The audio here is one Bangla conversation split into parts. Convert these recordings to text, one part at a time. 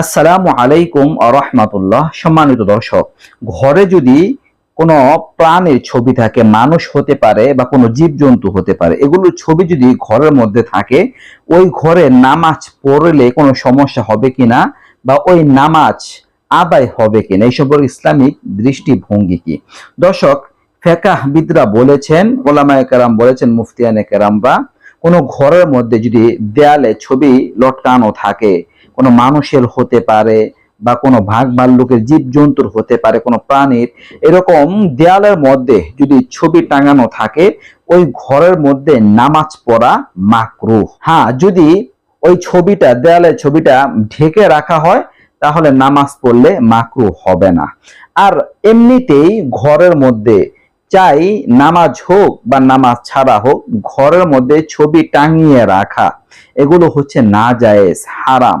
আসসালামু আলাইকুম রহমাতুল্লাহ। সম্মানিত দর্শক, ঘরে যদি কোনো প্রাণের ছবি থাকে, মানুষ হতে পারে বা কোনো জীবজন্তু হতে পারে, এগুলোর ছবি যদি ঘরের মধ্যে থাকে, ওই ঘরে নামাজ পড়লে কোনো সমস্যা হবে কিনা বা ওই নামাজ আদায় হবে কিনা, এই সম্পর্কে ইসলামিক দৃষ্টিভঙ্গি কি? দর্শক ফেকাহবিদরা বলেছেন, ওলামায়ে কেরাম বলেছেন, মুফতিয়ানে কেরামরা, কোনো ঘরের মধ্যে যদি দেয়ালে ছবি লটকানো থাকে কোনো মানুষের হতে পারে বা কোনো ভাগ ভাল্লুকের জীব জন্তুর হতে পারে, কোনো প্রাণীর, এরকম দেয়ালের মধ্যে যদি ছবি টাঙানো থাকে, ওই ঘরের মধ্যে নামাজ পড়া মাকরু হ্যাঁ যদি ওই ছবিটা, দেয়ালের ছবিটা ঢেকে রাখা হয়, তাহলে নামাজ পড়লে মাকরু হবে না। আর এমনিতেই ঘরের মধ্যে চাই নামাজ হোক বা নামাজ ছাড়া হোক, ঘরের মধ্যে ছবি টাঙিয়ে রাখা, এগুলো হচ্ছে না জায়েজ হারাম।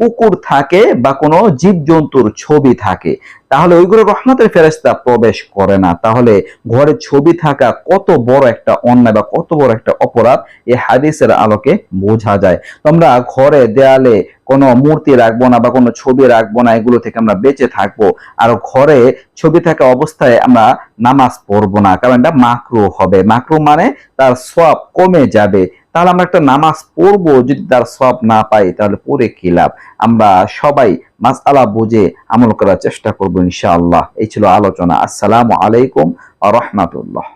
কুকুর থাকে বা কোনো জীবজন্তুর ছবি থাকে, তাহলে ওইগুলো রহমতের ফেরেশতা প্রবেশ করে না। তাহলে ঘরে ছবি থাকা কত বড় একটা অন্যায় বা কত বড় একটা অপরাধ এই হাদিসের আলোকে বোঝা যায়। তোমরা ঘরে, দেয়ালে কোনো মূর্তি রাখব না বা কোনো ছবি রাখব না, এগুলো থেকে আমরা বেঁচে থাকব। আর ঘরে ছবি থাকা অবস্থায় আমরা নামাজ পড়ব না, কারণ এটা মাকরু হবে। মাকরু মানে তার সব কমে যাবে। তাহলে আমরা একটা নামাজ পড়ব, যদি তার সব না পাই, তাহলে পড়ে কি লাভ? আমরা সবাই মাসআলা বুঝে আমল করার চেষ্টা করব ইনশাআল্লাহ। এই ছিল আলোচনা। আসসালামু আলাইকুম আ রহমাতুল্লাহ।